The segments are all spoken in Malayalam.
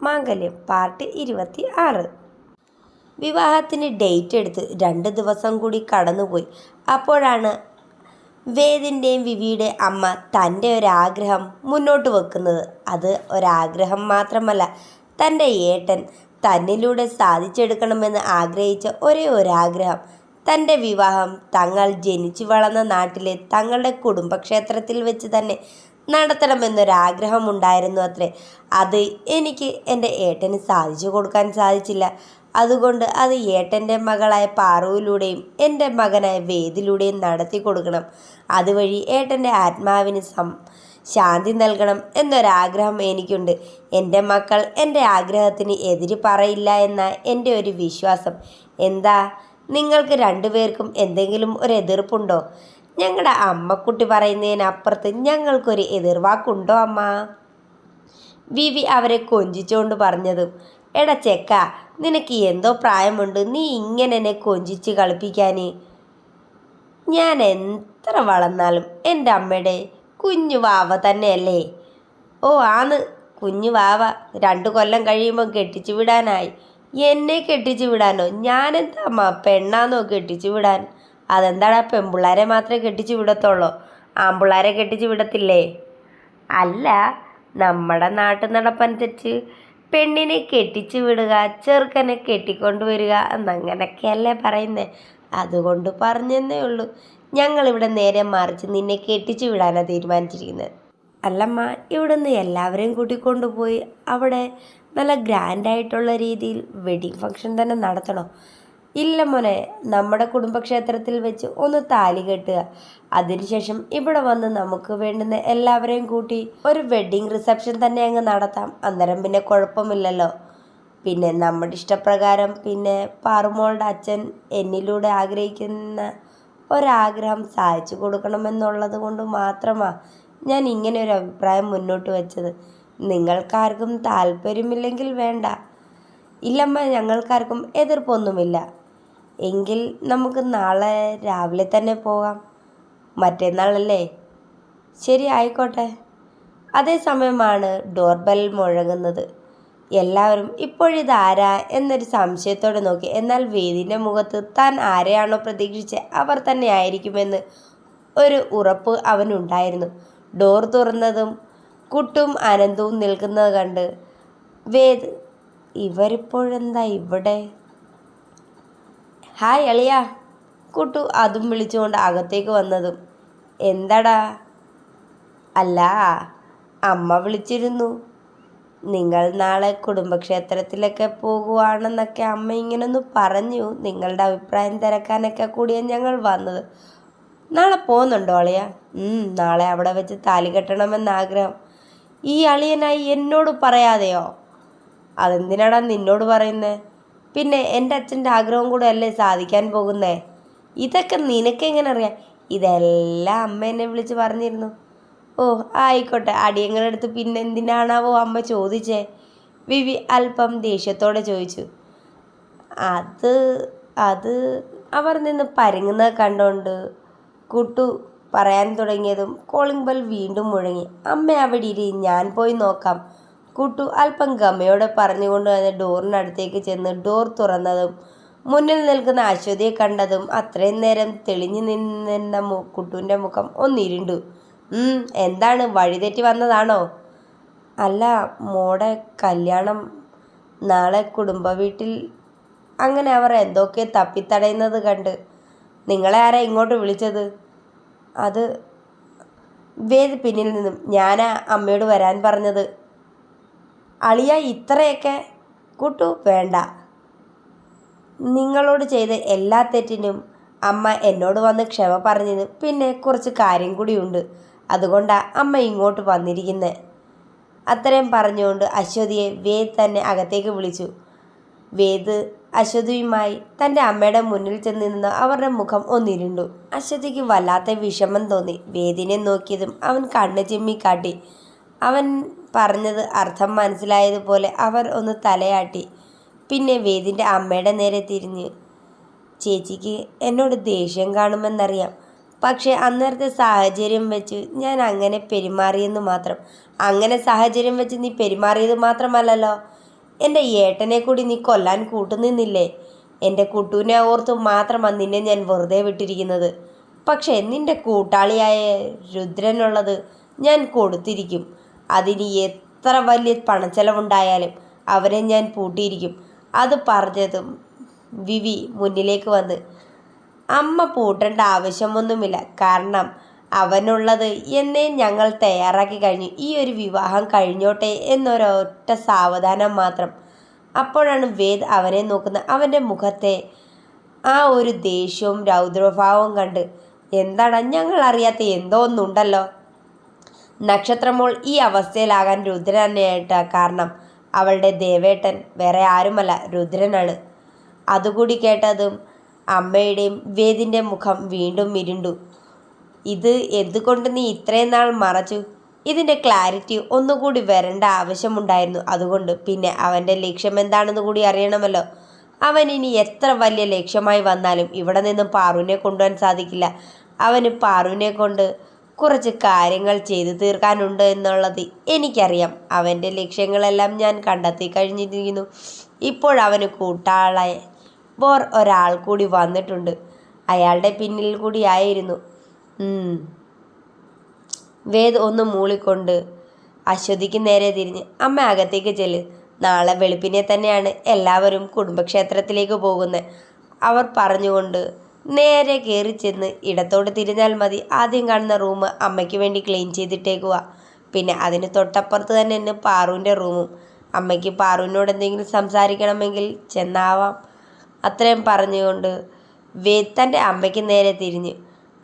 മാംഗല്യം പാർട്ട് ഇരുപത്തി ആറ് വിവാഹത്തിന് ഡേറ്റ് എടുത്ത് രണ്ട് ദിവസം കൂടി കടന്നുപോയി. അപ്പോഴാണ് വേദിന്റെയും വിവിയുടെ അമ്മ തന്റെ ഒരാഗ്രഹം മുന്നോട്ട് വെക്കുന്നത്. അത് ഒരാഗ്രഹം മാത്രമല്ല തന്റെ ഏട്ടൻ തന്നിലൂടെ സാധിച്ചെടുക്കണമെന്ന് ആഗ്രഹിച്ച ഒരേ ഒരാഗ്രഹം. തന്റെ വിവാഹം തങ്ങൾ ജനിച്ചു വളർന്ന നാട്ടിലെ തങ്ങളുടെ കുടുംബക്ഷേത്രത്തിൽ വെച്ച് തന്നെ നടത്തണമെന്നൊരാഗ്രഹമുണ്ടായിരുന്നു അത്രേ. അത് എനിക്ക് എന്റെ ഏട്ടന് സാധിച്ചു കൊടുക്കാൻ സാധിച്ചില്ല. അതുകൊണ്ട് അത് ഏട്ടന്റെ മകളായ പാറുവിലൂടെയും എന്റെ മകനായ വേദിലൂടെയും നടത്തി കൊടുക്കണം. അതുവഴി ഏട്ടന്റെ ആത്മാവിന് സം ശാന്തി നൽകണം എന്നൊരാഗ്രഹം എനിക്കുണ്ട്. എന്റെ മക്കൾ എന്റെ ആഗ്രഹത്തിന് എതിര് പറയില്ല എന്ന എന്റെ ഒരു വിശ്വാസം. എന്താ? നിങ്ങൾക്ക് രണ്ടുപേർക്കും എന്തെങ്കിലും ഒരു എതിർപ്പുണ്ടോ ഞങ്ങളുടെ അമ്മക്കുട്ടി പറയുന്നതിനപ്പുറത്ത് ഞങ്ങൾക്കൊരു എതിർവാക്കുണ്ടോ അമ്മ? വിവി അവരെ കൊഞ്ചിച്ചുകൊണ്ട് പറഞ്ഞതും എടാ ചെക്ക നിനക്ക് എന്തോ പ്രായമുണ്ട് നീ ഇങ്ങനെ എന്നെ കൊഞ്ചിച്ച് കളിപ്പിക്കാൻ ഞാൻ എത്ര വളർന്നാലും എന്റെ അമ്മയുടെ കുഞ്ഞു വാവ തന്നെയല്ലേ? ഓ ആന്ന് കുഞ്ഞു വാവ രണ്ടു കൊല്ലം കഴിയുമ്പോൾ കെട്ടിച്ചു വിടാനായി എന്നെ കെട്ടിച്ചു വിടാനോ ഞാനെന്താ അമ്മ പെണ്ണാന്നോ കെട്ടിച്ചു വിടാൻ അതെന്താടാ പെൺപിള്ളാരെ മാത്രമേ കെട്ടിച്ചു വിടത്തുള്ളൂ? ആൺപിള്ളാരെ കെട്ടിച്ചു വിടത്തില്ലേ? അല്ല നമ്മുടെ നാട്ടു നടപ്പനുസരിച്ച് പെണ്ണിനെ കെട്ടിച്ചു വിടുക ചെറുക്കനെ കെട്ടിക്കൊണ്ടുവരിക എന്നങ്ങനൊക്കെയല്ലേ പറയുന്നത് അതുകൊണ്ട് പറഞ്ഞെന്നേ ഉള്ളൂ. ഞങ്ങളിവിടെ നേരെ മറിച്ച് നിന്നെ കെട്ടിച്ചു വിടാനാണ് തീരുമാനിച്ചിരിക്കുന്നത്. അല്ലമ്മ ഇവിടുന്ന് എല്ലാവരെയും കൂട്ടിക്കൊണ്ടുപോയി അവിടെ നല്ല ഗ്രാൻഡായിട്ടുള്ള രീതിയിൽ വെഡിങ് ഫംഗ്ഷൻ തന്നെ നടത്തണോ. ഇല്ല മോനെ നമ്മുടെ കുടുംബക്ഷേത്രത്തിൽ വെച്ച് ഒന്ന് താലി കെട്ടുക. അതിനുശേഷം ഇവിടെ വന്ന് നമുക്ക് വേണ്ടുന്ന എല്ലാവരെയും കൂട്ടി ഒരു വെഡ്ഡിങ് റിസപ്ഷൻ തന്നെ അങ്ങ് നടത്താം. അന്നേരം പിന്നെ കുഴപ്പമില്ലല്ലോ. പിന്നെ നമ്മുടെ ഇഷ്ടപ്രകാരം പിന്നെ പാറുമോളുടെ അച്ഛൻ എന്നിലൂടെ ആഗ്രഹിക്കുന്ന ഒരാഗ്രഹം സാധിച്ചു കൊടുക്കണമെന്നുള്ളത് കൊണ്ട് മാത്രമാണ് ഞാൻ ഇങ്ങനെ ഒരു അഭിപ്രായം മുന്നോട്ട് വെച്ചത്. നിങ്ങൾക്കാർക്കും താല്പര്യമില്ലെങ്കിൽ വേണ്ട. ഇല്ലമ്മ ഞങ്ങൾക്കാർക്കും എതിർപ്പൊന്നുമില്ല. എങ്കിൽ നമുക്ക് നാളെ രാവിലെ തന്നെ പോകാം. മറ്റന്നാളല്ലേ? ശരി ആയിക്കോട്ടെ. അതേസമയമാണ് ഡോർ ബെൽ മുഴങ്ങുന്നത്. എല്ലാവരും ഇപ്പോഴിത് ആരാ എന്നൊരു സംശയത്തോടെ നോക്കി. എന്നാൽ വേദിന്റെ മുഖത്ത് താൻ ആരെയാണോ പ്രതീക്ഷിച്ച് അവർ തന്നെ ആയിരിക്കുമെന്ന് ഒരു ഉറപ്പ് അവനുണ്ടായിരുന്നു. ഡോർ തുറന്നതും കുട്ടും അനന്തവും നിൽക്കുന്നത് കണ്ട് വേദ് ഇവരിപ്പോഴെന്താ ഇവിടെ? ഹായ് എളിയ കുട്ടു അതും വിളിച്ചുകൊണ്ട് അകത്തേക്ക് വന്നതും. എന്തടാ? അല്ല അമ്മ വിളിച്ചിരുന്നു. നിങ്ങൾ നാളെ കുടുംബക്ഷേത്രത്തിലൊക്കെ പോകുവാണെന്നൊക്കെ അമ്മ ഇങ്ങനൊന്ന് പറഞ്ഞു. നിങ്ങളുടെ അഭിപ്രായം തിരക്കാനൊക്കെ കൂടിയാണ് ഞങ്ങൾ വന്നത്. നാളെ പോകുന്നുണ്ടോ അളിയ? നാളെ അവിടെ വെച്ച് താലി കെട്ടണമെന്ന് ആഗ്രഹം. ഈ അളിയനായി എന്നോട് പറയാതെയോ? അതെന്തിനാടാ നിന്നോട് പറയുന്നേ? പിന്നെ എന്റെ അച്ഛന്റെ ആഗ്രഹം കൂടെ അല്ലേ സാധിക്കാൻ പോകുന്നേ? ഇതൊക്കെ നിനക്കെങ്ങനെ അറിയാം? ഇതെല്ലാം അമ്മ എന്നെ വിളിച്ച് പറഞ്ഞിരുന്നു. ഓ ആയിക്കോട്ടെ. അടിയങ്ങളെടുത്ത് പിന്നെ എന്തിനാണാവോ അമ്മ ചോദിച്ചേ? വിവി അല്പം ദേഷ്യത്തോടെ ചോദിച്ചു. അത് അത് അവർ നിന്ന് പരുങ്ങുന്നത് കണ്ടുകൊണ്ട് കുട്ടു പറയാൻ തുടങ്ങിയതും കോളിംഗ് ബെൽ വീണ്ടും മുഴങ്ങി. അമ്മ അവിടെ ഇരി ഞാൻ പോയി നോക്കാം. കുട്ടു അല്പം ഗമയോടെ പറഞ്ഞുകൊണ്ട് തന്നെ ഡോറിനടുത്തേക്ക് ചെന്ന് ഡോർ തുറന്നതും മുന്നിൽ നിൽക്കുന്ന അശ്വതിയെ കണ്ടതും അത്രയും നേരം തെളിഞ്ഞു നിന്നിരുന്ന കുട്ടുവിന്റെ മുഖം ഒന്നിരുണ്ടു. എന്താണ് വഴിതെറ്റി വന്നതാണോ? അല്ല മോടെ കല്യാണം നാളെ കുടുംബ വീട്ടിൽ അങ്ങനെ അവർ എന്തൊക്കെ തപ്പിത്തടയുന്നത് കണ്ട് നിങ്ങളെ ആരാ ഇങ്ങോട്ട് വിളിച്ചത്? അത് വേദ് പിന്നിൽ നിന്നും ഞാനാ അമ്മയോട് വരാൻ പറഞ്ഞത്. അളിയ ഇത്രയൊക്കെ കൂട്ടു വേണ്ട. നിങ്ങളോട് ചെയ്ത എല്ലാ തെറ്റിനും അമ്മ എന്നോട് വന്ന് ക്ഷമ പറഞ്ഞത് പിന്നെ കുറച്ച് കാര്യം കൂടിയുണ്ട്. അതുകൊണ്ടാണ് അമ്മ ഇങ്ങോട്ട് വന്നിരിക്കുന്നത് അത്രയും പറഞ്ഞുകൊണ്ട് അശ്വതിയെ വേദ് തന്നെ അകത്തേക്ക് വിളിച്ചു. വേദ് അശ്വതിയുമായി തന്റെ അമ്മയുടെ മുന്നിൽ ചെന്ന് നിന്ന് അവരുടെ മുഖം ഒന്നിരുണ്ടു. അശ്വതിക്ക് വല്ലാത്ത വിഷമം തോന്നി. വേദിനെ നോക്കിയതും അവൻ കണ്ണ് ചിമ്മി കാട്ടി. അവൻ പറഞ്ഞത് അർത്ഥം മനസ്സിലായതുപോലെ അവർ ഒന്ന് തലയാട്ടി. പിന്നെ വേദിന്റെ അമ്മയുടെ നേരെ തിരിഞ്ഞ് ചേച്ചിക്ക് എന്നോട് ദേഷ്യം കാണുമെന്നറിയാം. പക്ഷേ അന്നേരത്തെ സാഹചര്യം വെച്ച് ഞാൻ അങ്ങനെ പെരുമാറിയെന്ന് മാത്രം. അങ്ങനെ സാഹചര്യം വെച്ച് നീ പെരുമാറിയത് മാത്രമല്ലല്ലോ. എന്റെ ഏട്ടനെ കൂടി നീ കൊല്ലാൻ കൂട്ടുനിന്നില്ലേ? എന്റെ കുട്ടൂനെ ഓർത്ത് മാത്രമാണ് നിന്നെ ഞാൻ വെറുതെ വിട്ടിരിക്കുന്നത്. പക്ഷേ നിന്റെ കൂട്ടാളിയായ രുദ്രനുള്ളത് ഞാൻ കൊടുത്തിരിക്കും. അതിന് എത്ര വലിയ പണച്ചെലവുണ്ടായാലും അവരെ ഞാൻ പൂട്ടിയിരിക്കും. അത് പറഞ്ഞതും വിവി മുന്നിലേക്ക് വന്ന് അമ്മ പൂട്ടേണ്ട ആവശ്യമൊന്നുമില്ല. കാരണം അവനുള്ളത് എന്നെ ഞങ്ങൾ തയ്യാറാക്കി കഴിഞ്ഞു. ഈ ഒരു വിവാഹം കഴിഞ്ഞോട്ടെ എന്നൊരൊറ്റ സാവധാനം മാത്രം. അപ്പോഴാണ് വേദ് അവനെ നോക്കുന്നത്. അവന്റെ മുഖത്തെ ആ ഒരു ദേഷ്യവും രൗദ്രഭാവവും കണ്ട് എന്താണ് ഞങ്ങൾ അറിയാത്ത എന്തോ ഒന്നുണ്ടല്ലോ. നക്ഷത്രമോൾ ഈ അവസ്ഥയിലാകാൻ രുദ്രൻ തന്നെയായിട്ട് കാരണം അവളുടെ ദേവേട്ടൻ വേറെ ആരുമല്ല രുദ്രനാണ്. അതുകൂടി കേട്ടതും അമ്മയുടെയും വേദിന്റെ മുഖം വീണ്ടും ഇരുണ്ടു. ഇത് എന്തുകൊണ്ട് നീ ഇത്രയും നാൾ മറച്ചു? ഇതിന്റെ ക്ലാരിറ്റി ഒന്നുകൂടി വരേണ്ട ആവശ്യമുണ്ടായിരുന്നു. അതുകൊണ്ട് പിന്നെ അവന്റെ ലക്ഷ്യം എന്താണെന്ന് കൂടി അറിയണമല്ലോ. അവൻ ഇനി എത്ര വലിയ ലക്ഷ്യമായി വന്നാലും ഇവിടെ നിന്നും പാറുവിനെ കൊണ്ടുപോകാൻ സാധിക്കില്ല. അവന് പാറുവിനെ കൊണ്ട് കുറച്ച് കാര്യങ്ങൾ ചെയ്തു തീർക്കാനുണ്ട് എന്നുള്ളത് എനിക്കറിയാം. അവന്റെ ലക്ഷ്യങ്ങളെല്ലാം ഞാൻ കണ്ടെത്തി കഴിഞ്ഞിരിക്കുന്നു. ഇപ്പോഴവന് കൂട്ടാളെ വേർ ഒരാൾ കൂടി വന്നിട്ടുണ്ട്. അയാളുടെ പിന്നിൽ കൂടിയായിരുന്നു ആയിരുന്നു. വേദ് ഒന്ന് മൂളിക്കൊണ്ട് അശ്വതിക്ക് നേരെ തിരിഞ്ഞ് അമ്മ അകത്തേക്ക് ചെല്ല്. നാളെ വെളുപ്പിനെ തന്നെയാണ് എല്ലാവരും കുടുംബക്ഷേത്രത്തിലേക്ക് പോകുന്നത് അവർ പറഞ്ഞുകൊണ്ട് നേരെ കയറി ചെന്ന് ഇടത്തോട്ട് തിരിഞ്ഞാൽ മതി. ആദ്യം കാണുന്ന റൂം അമ്മയ്ക്ക് വേണ്ടി ക്ലീൻ ചെയ്തിട്ടേക്കുക പിന്നെ അതിന് തൊട്ടപ്പുറത്ത് തന്നെ ഉണ്ട് പാറുവിന്റെ റൂമും. അമ്മയ്ക്ക് പാറുവിനോട് എന്തെങ്കിലും സംസാരിക്കണമെങ്കിൽ ചെന്നാവാം. അത്രയും പറഞ്ഞുകൊണ്ട് വേത്തന്റെ അമ്മയ്ക്ക് നേരെ തിരിഞ്ഞ്.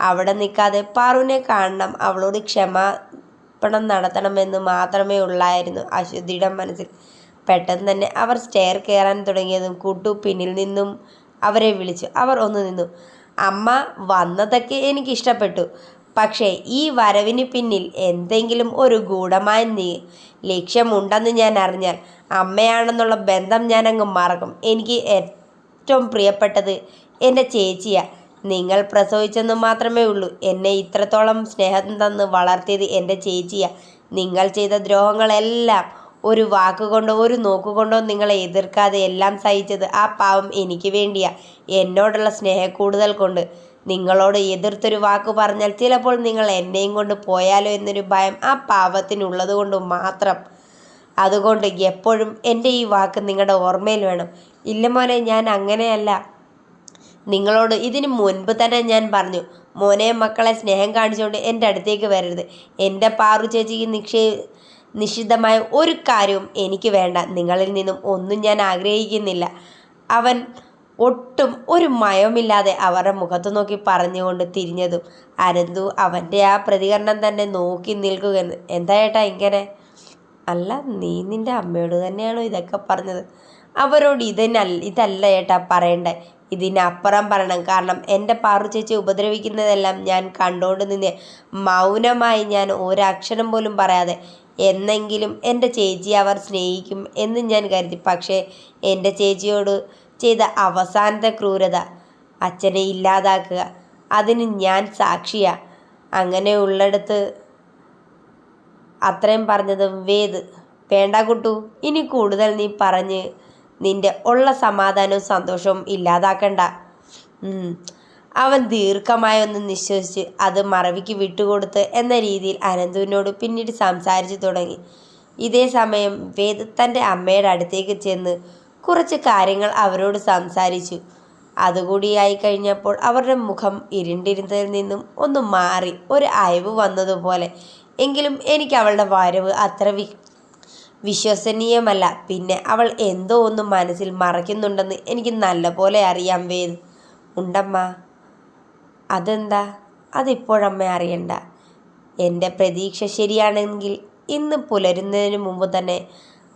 അവിടെ നിൽക്കാതെ പാറുവിനെ കാണണം. അവളോട് ക്ഷമാപണം നടത്തണമെന്ന് മാത്രമേ ഉള്ളായിരുന്നു അശ്വതിയുടെ മനസ്സിൽ. പെട്ടെന്ന് തന്നെ അവർ സ്റ്റെയർ കയറാൻ തുടങ്ങിയതും കൂട്ടു പിന്നിൽ നിന്നും അവരെ വിളിച്ചു. അവർ ഒന്ന് നിന്നു. അമ്മ വന്നതൊക്കെ എനിക്ക് ഇഷ്ടപ്പെട്ടു പക്ഷേ ഈ വരവിന് പിന്നിൽ എന്തെങ്കിലും ഒരു ഗൂഢമായ നീ ലക്ഷ്യമുണ്ടെന്ന് ഞാൻ അറിഞ്ഞാൽ അമ്മയാണെന്നുള്ള ബന്ധം ഞാൻ അങ്ങ് മറക്കും. എനിക്ക് ഏറ്റവും പ്രിയപ്പെട്ടത് എന്റെ ചേച്ചിയാണ് നിങ്ങൾ പ്രസവിച്ചെന്ന് മാത്രമേ ഉള്ളൂ. എന്നെ ഇത്രത്തോളം സ്നേഹം തന്ന് വളർത്തിയത് എന്റെ ചേച്ചിയാണ് നിങ്ങൾ ചെയ്ത ദ്രോഹങ്ങളെല്ലാം ഒരു വാക്കുകൊണ്ടോ ഒരു നോക്കുകൊണ്ടോ നിങ്ങളെ എതിർക്കാതെ എല്ലാം സഹിച്ചത് ആ പാവം എനിക്ക് വേണ്ടിയാ. എന്നോടുള്ള സ്നേഹം കൂടുതൽ കൊണ്ട്. നിങ്ങളോട് എതിർത്തൊരു വാക്ക് പറഞ്ഞാൽ ചിലപ്പോൾ നിങ്ങൾ എന്നെയും കൊണ്ട് പോയാലോ എന്നൊരു ഭയം ആ പാവത്തിനുള്ളത് കൊണ്ട് മാത്രം. അതുകൊണ്ട് എപ്പോഴും എന്റെ ഈ വാക്ക് നിങ്ങളുടെ ഓർമ്മയിൽ വേണം. ഇല്ല മോനെ ഞാൻ അങ്ങനെയല്ല. നിങ്ങളോട് ഇതിന് മുൻപ് തന്നെ ഞാൻ പറഞ്ഞു മോനെ മക്കളെ സ്നേഹം കാണിച്ചുകൊണ്ട് എന്റെ അടുത്തേക്ക് വരരുത്. എന്റെ പാറു ചേച്ചിക്ക് നിക്ഷേ നിഷിദ്ധമായ ഒരു കാര്യവും എനിക്ക് വേണ്ട. നിങ്ങളിൽ നിന്നും ഒന്നും ഞാൻ ആഗ്രഹിക്കുന്നില്ല. അവൻ ഒട്ടും ഒരു മയമില്ലാതെ അവരുടെ മുഖത്ത് നോക്കി പറഞ്ഞുകൊണ്ട് തിരിഞ്ഞതും അരന്തു അവന്റെ ആ പ്രതികരണം തന്നെ നോക്കി നിൽക്കുകയെന്ന് എന്താ ഇങ്ങനെ? അല്ല നീ നിന്റെ അമ്മയോട് തന്നെയാണോ ഇതൊക്കെ പറഞ്ഞത്? അവരോട് ഇതെന്നല്ല ഇതല്ല ഏട്ടാ പറയണ്ടേ. ഇതിനപ്പുറം പറയണം. കാരണം എന്റെ പാറു ചേച്ചി ഉപദ്രവിക്കുന്നതെല്ലാം ഞാൻ കണ്ടുകൊണ്ട് നിന്ന്. മൗനമായി ഞാൻ ഒരക്ഷരം പോലും പറയാതെ എന്നെങ്കിലും എന്റെ ചേച്ചി അവർ സ്നേഹിക്കും എന്ന് ഞാൻ കരുതി. പക്ഷേ എന്റെ ചേച്ചിയോട് ചെയ്ത അവസാനത്തെ ക്രൂരത അച്ഛനെ ഇല്ലാതാക്കുക. അതിന് ഞാൻ സാക്ഷിയാ. അങ്ങനെ ഉള്ളിടത്ത് അത്രയും പറഞ്ഞത് വേദ് വേണ്ട കുട്ടു ഇനി കൂടുതൽ നീ പറഞ്ഞ് നിന്റെ ഉള്ള സമാധാനവും സന്തോഷവും ഇല്ലാതാക്കണ്ട. അവൻ ദീർഘമായി ഒന്ന് നിശ്വസിച്ച് അത് മറവിക്ക് വിട്ടുകൊടുത്ത് എന്ന രീതിയിൽ അനന്തുവിനോട് പിന്നീട് സംസാരിച്ചു തുടങ്ങി. ഇതേ സമയം വേദ തന്റെ അമ്മയുടെ അടുത്തേക്ക് ചെന്ന് കുറച്ച് കാര്യങ്ങൾ അവരോട് സംസാരിച്ചു. അതുകൂടിയായി കഴിഞ്ഞപ്പോൾ അവരുടെ മുഖം ഇരുണ്ടിരുന്നതിൽ നിന്നും ഒന്ന് മാറി ഒരു അയവ് വന്നതുപോലെ. എങ്കിലും എനിക്ക് അവളുടെ വരവ് അത്ര വിശ്വസനീയമല്ല. പിന്നെ അവൾ എന്തോ ഒന്ന് മനസ്സിൽ മറയ്ക്കുന്നുണ്ടെന്ന് എനിക്ക് നല്ലപോലെ അറിയാം വേദ്. ഉണ്ടമ്മ. അതെന്താ? അതിപ്പോഴമ്മ അറിയണ്ട. എന്റെ പ്രതീക്ഷ ശരിയാണെങ്കിൽ ഇന്ന് പുലരുന്നതിന് മുമ്പ് തന്നെ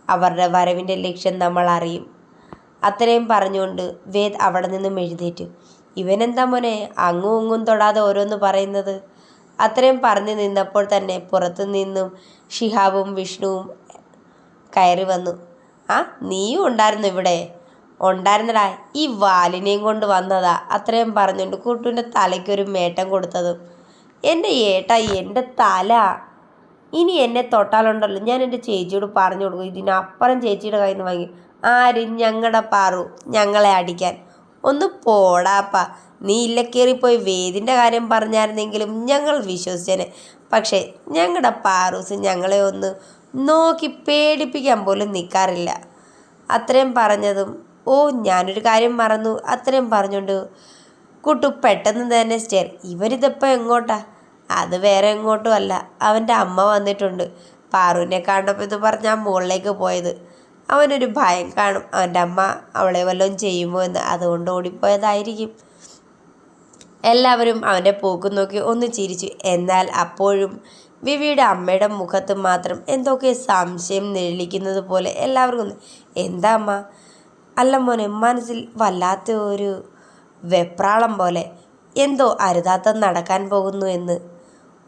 അവരുടെ വരവിന്റെ ലക്ഷ്യം നമ്മൾ അറിയും. അത്രയും പറഞ്ഞുകൊണ്ട് വേദ് അവിടെ നിന്നും എഴുന്നേറ്റു. ഇവനെന്താ മോനെ? അങ്ങും ഇങ്ങും തൊടാതെ ഓരോന്ന് പറയുന്നത്? അത്രയും പറഞ്ഞു നിന്നപ്പോൾ തന്നെ പുറത്തു നിന്നും ഷിഹാബും വിഷ്ണുവും കയറി വന്നു. ആ നീയും ഉണ്ടായിരുന്നു ഇവിടെ? ഉണ്ടായിരുന്നടാ ഈ വാലിനെയും കൊണ്ട് വന്നതാ അത്രയും പറഞ്ഞുകൊണ്ട് കുട്ടുവിന്റെ തലയ്ക്കൊരു മേട്ടം കൊടുത്തത്. എന്റെ ഏട്ട എന്റെ തല. ഇനി എന്നെ തൊട്ടാലുണ്ടല്ലോ. ഞാൻ എന്റെ ചേച്ചിയോട് പറഞ്ഞു കൊടുക്കും. ഇതിനപ്പുറം ചേച്ചിയുടെ കയ്യിൽ നിന്ന് വാങ്ങി. ആരും? ഞങ്ങളുടെ പാറു. ഞങ്ങളെ അടിക്കാൻ. ഒന്ന് പോടാപ്പ നീ ഇല്ലക്കേറിപ്പോയി വേദിന്റെ കാര്യം പറഞ്ഞായിരുന്നെങ്കിലും ഞങ്ങൾ വിശ്വസിച്ചേനെ. പക്ഷേ ഞങ്ങളുടെ പാറൂസ് ഞങ്ങളെ ഒന്ന് നോക്കി പേടിപ്പിക്കാൻ പോലും നിൽക്കാറില്ല അത്രയും പറഞ്ഞതും ഓ ഞാനൊരു കാര്യം മറന്നു. അത്രയും പറഞ്ഞുകൊണ്ട് കുട്ടു പെട്ടെന്ന് തന്നെ സ്റ്റേർ ഇവരിതിപ്പോൾ എങ്ങോട്ടാ? അത് വേറെ എങ്ങോട്ടും അല്ല. അവന്റെ അമ്മ വന്നിട്ടുണ്ട്. പാറുവിനെ കണ്ടപ്പോൾ ഇത് പറഞ്ഞാൽ മുകളിലേക്ക് പോയത്. അവനൊരു ഭയം കാണും. അവന്റെ അമ്മ അവളെ വല്ലതും ചെയ്യുമോ എന്ന്. അതുകൊണ്ട് ഓടിപ്പോയതായിരിക്കും. എല്ലാവരും അവന്റെ പോക്ക് നോക്കി ഒന്ന് ചിരിച്ചു. എന്നാൽ അപ്പോഴും വിവിയുടെ അമ്മയുടെ മുഖത്ത് മാത്രം എന്തൊക്കെ സംശയം നിഴലിക്കുന്നത് പോലെ എല്ലാവർക്കും എന്താ അമ്മ? അല്ല മോനെ മനസ്സിൽ വല്ലാത്ത ഒരു വെപ്രാളം പോലെ എന്തോ അരുതാത്ത നടക്കാൻ പോകുന്നു എന്ന്.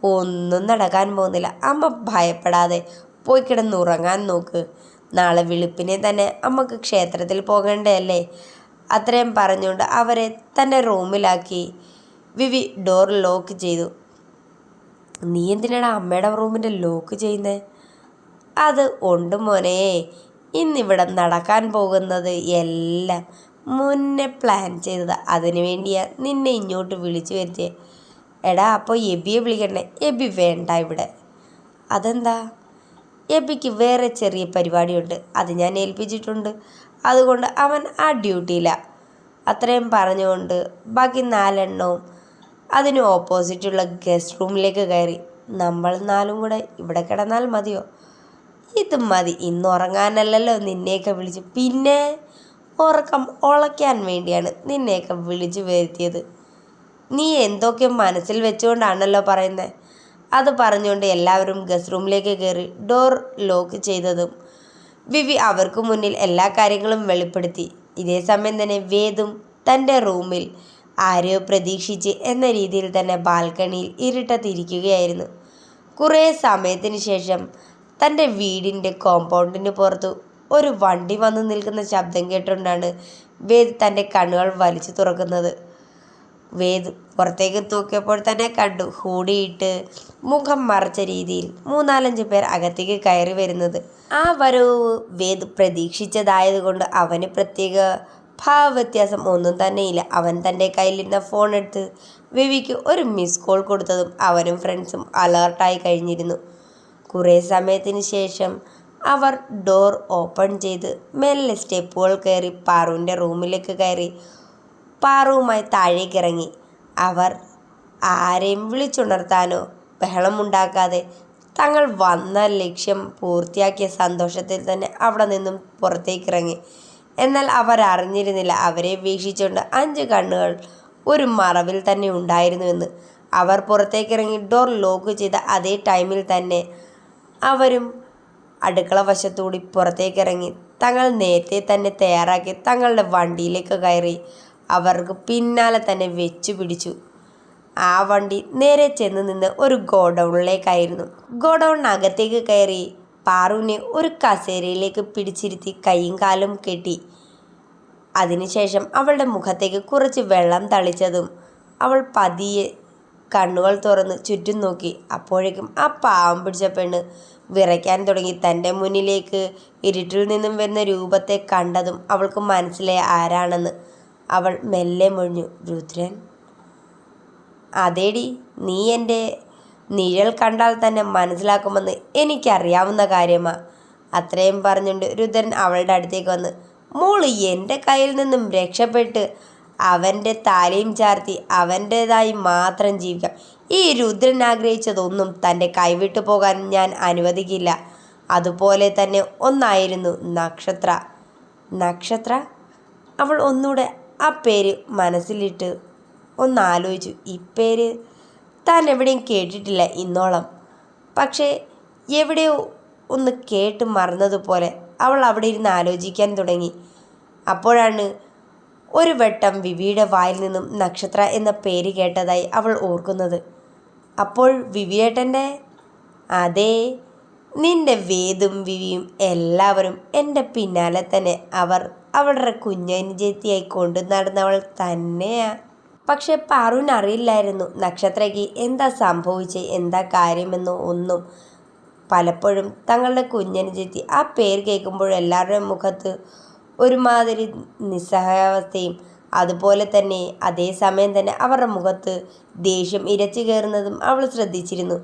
ഒന്നും നടക്കാൻ പോകുന്നില്ല. അമ്മ ഭയപ്പെടാതെ പോയി കിടന്നുറങ്ങാൻ നോക്ക്. നാളെ വിളിപ്പിനെ തന്നെ അമ്മയ്ക്ക് ക്ഷേത്രത്തിൽ പോകേണ്ടതല്ലേ? അത്രയും പറഞ്ഞുകൊണ്ട് അവരെ തന്റെ റൂമിലാക്കി വിവി ഡോർ ലോക്ക് ചെയ്തു. നീ എന്തിനാണ് അമ്മയുടെ റൂമിന്റെ ലോക്ക് ചെയ്യുന്നത് അത് ഉണ്ട് മോനെ. ഇന്നിവിടെ നടക്കാൻ പോകുന്നത് എല്ലാം മുന്നേ പ്ലാൻ ചെയ്തത്. അതിനു വേണ്ടിയാ നിന്നെ ഇങ്ങോട്ട് വിളിച്ചു വരുത്തിയത് എടാ അപ്പോൾ എബിയെ വിളിക്കണ്ടേ? എബി വേണ്ട ഇവിടെ. അതെന്താ? എബിക്ക് വേറെ ചെറിയ പരിപാടിയുണ്ട്. അത് ഞാൻ ഏൽപ്പിച്ചിട്ടുണ്ട്. അതുകൊണ്ട് അവൻ ആ ഡ്യൂട്ടിയിലാണ് അത്രയും പറഞ്ഞുകൊണ്ട് ബാക്കി നാലെണ്ണവും അതിന് ഓപ്പോസിറ്റുള്ള ഗസ്റ്റ് റൂമിലേക്ക് കയറി. നമ്മൾ നാലും കൂടെ ഇവിടെ കിടന്നാൽ മതിയോ? ഇത് മതി. ഇന്ന് ഉറങ്ങാനല്ലല്ലോ നിന്നെയൊക്കെ വിളിച്ച്. പിന്നെ ഉറക്കം ഉളയ്ക്കാൻ വേണ്ടിയാണ് നിന്നെയൊക്കെ വിളിച്ചു വരുത്തിയത്. നീ എന്തൊക്കെ മനസ്സിൽ വെച്ചുകൊണ്ടാണല്ലോ പറയുന്നത് അത് പറഞ്ഞുകൊണ്ട് എല്ലാവരും ഗസ്റ്റ് റൂമിലേക്ക് കയറി ഡോർ ലോക്ക് ചെയ്തതും വിവി അവർക്ക് മുന്നിൽ എല്ലാ കാര്യങ്ങളും വെളിപ്പെടുത്തി. ഇതേ സമയം തന്നെ വേദും തന്റെ റൂമിൽ ആരെയോ പ്രതീക്ഷിച്ച് എന്ന രീതിയിൽ തന്നെ ബാൽക്കണിയിൽ ഇരുട്ടത്തിരിക്കുകയായിരുന്നു. കുറേ സമയത്തിന് ശേഷം തന്റെ വീടിന്റെ കോമ്പൗണ്ടിന് പുറത്ത് ഒരു വണ്ടി വന്ന് നിൽക്കുന്ന ശബ്ദം കേട്ടുകൊണ്ടാണ് വേദ് തന്റെ കണ്ണുകൾ വലിച്ചു തുറക്കുന്നത്. വേദ് പുറത്തേക്ക് തൂക്കിയപ്പോൾ തന്നെ കണ്ടു ഹൂടിയിട്ട് മുഖം മറച്ച രീതിയിൽ മൂന്നാലഞ്ച് പേർ അകത്തേക്ക് കയറി വരുന്നത്. ആ വരവ് വേദ് പ്രതീക്ഷിച്ചതായതുകൊണ്ട് അവന് പ്രത്യേക ഭാവവ്യത്യാസം ഒന്നും തന്നെയില്ല. അവൻ തന്റെ കയ്യിലിരുന്ന ഫോൺ എടുത്ത് വിവിക്ക് ഒരു മിസ് കോൾ കൊടുത്തതും അവനും ഫ്രണ്ട്സും അലേർട്ടായി കഴിഞ്ഞിരുന്നു. കുറേ സമയത്തിന് ശേഷം അവർ ഡോർ ഓപ്പൺ ചെയ്ത് മെല്ലെ സ്റ്റെപ്പുകൾ കയറി പാറുവിന്റെ റൂമിലേക്ക് കയറി പാറുവുമായി താഴേക്ക് ഇറങ്ങി. അവർ ആരെയും വിളിച്ചുണർത്താനോ ബഹളമുണ്ടാക്കാതെ തങ്ങൾ വന്ന ലക്ഷ്യം പൂർത്തിയാക്കിയ സന്തോഷത്തിൽ തന്നെ അവിടെ നിന്നും പുറത്തേക്ക് ഇറങ്ങി. എന്നാൽ അവർ അറിഞ്ഞിരുന്നില്ല. അവരെ വീക്ഷിച്ചുകൊണ്ട് അഞ്ച് കണ്ണുകൾ ഒരു മറവിൽ തന്നെ ഉണ്ടായിരുന്നുവെന്ന്. അവർ പുറത്തേക്കിറങ്ങി ഡോർ ലോക്ക് ചെയ്ത അതേ ടൈമിൽ തന്നെ അവരും അടുക്കള വശത്തൂടി പുറത്തേക്കിറങ്ങി. തങ്ങൾ നേരത്തെ തന്നെ തയ്യാറാക്കി തങ്ങളുടെ വണ്ടിയിലേക്ക് കയറി അവർക്ക് പിന്നാലെ തന്നെ വെച്ചു പിടിച്ചു. ആ വണ്ടി നേരെ ചെന്ന് നിന്ന് ഒരു ഗോഡൗണിലേക്കായിരുന്നു. ഗോഡൗണിനകത്തേക്ക് കയറി പാറുവിനെ ഒരു കസേരയിലേക്ക് പിടിച്ചിരുത്തി കൈയും കാലും കെട്ടി. അതിനുശേഷം അവളുടെ മുഖത്തേക്ക് കുറച്ച് വെള്ളം തളിച്ചതും അവൾ പതിയെ കണ്ണുകൾ തുറന്ന് ചുറ്റും നോക്കി. അപ്പോഴേക്കും ആ പാവം പിടിച്ച പെണ്ണ് വിറയ്ക്കാൻ തുടങ്ങി. തന്റെ മുന്നിലേക്ക് ഇരുട്ടിൽ നിന്നും വരുന്ന രൂപത്തെ കണ്ടതും അവൾക്ക് മനസ്സിലായി ആരാണെന്ന് അവൾ മെല്ലെ മൊഴിഞ്ഞു. രുദ്രൻ അതേടി നീ എന്റെ നിഴൽ കണ്ടാൽ തന്നെ മനസ്സിലാക്കുമെന്ന് എനിക്കറിയാവുന്ന കാര്യമാ. അത്രയും പറഞ്ഞുകൊണ്ട് രുദ്രൻ അവളുടെ അടുത്തേക്ക് വന്ന് മോൾ എന്റെ കയ്യിൽ നിന്നും രക്ഷപ്പെട്ട് അവന്റെ താലയും ചാർത്തി അവന്റേതായി മാത്രം ജീവിക്കാം. ഈ രുദ്രൻ ആഗ്രഹിച്ചതൊന്നും തന്റെ കൈവിട്ടു പോകാൻ ഞാൻ അനുവദിക്കില്ല. അതുപോലെ തന്നെ ഒന്നായിരുന്നു നക്ഷത്ര. നക്ഷത്ര? അവൾ ഒന്നുകൂടെ ആ പേര് മനസ്സിലിട്ട് ഒന്നാലോചിച്ചു. ഈ പേര് താൻ എവിടെയും കേട്ടിട്ടില്ല ഇന്നോളം. പക്ഷേ എവിടെയോ ഒന്ന് കേട്ട് മറന്നതുപോലെ അവൾ അവിടെ ഇരുന്ന് ആലോചിക്കാൻ തുടങ്ങി. അപ്പോഴാണ് ഒരു വട്ടം വിവിയുടെ വായിൽ നിന്നും നക്ഷത്ര എന്ന പേര് കേട്ടതായി അവൾ ഓർക്കുന്നത്. അപ്പോൾ വിവിയേട്ടന്റെ അതെ നിന്റെ വേദും വിവിയും എല്ലാവരും എന്റെ പിന്നാലെ തന്നെ. അവർ അവളുടെ കുഞ്ഞനുജത്തിയായി കൊണ്ടു നടന്നവൾ തന്നെയാ. പക്ഷെ പാറുവിന് അറിയില്ലായിരുന്നു. നക്ഷത്രയ്ക്ക് എന്താ സംഭവിച്ച് എന്താ കാര്യമെന്നോ ഒന്നും പലപ്പോഴും തങ്ങളുടെ കുഞ്ഞനുജത്തി ആ പേര് കേൾക്കുമ്പോൾ എല്ലാവരുടെയും മുഖത്ത് ഒരുമാതിരി നിസ്സഹായാവസ്ഥയും അതുപോലെ തന്നെ അതേസമയം തന്നെ അവരുടെ മുഖത്ത് ദേഷ്യം ഇരച്ചു കയറുന്നതും അവൾ ശ്രദ്ധിച്ചിരുന്നു.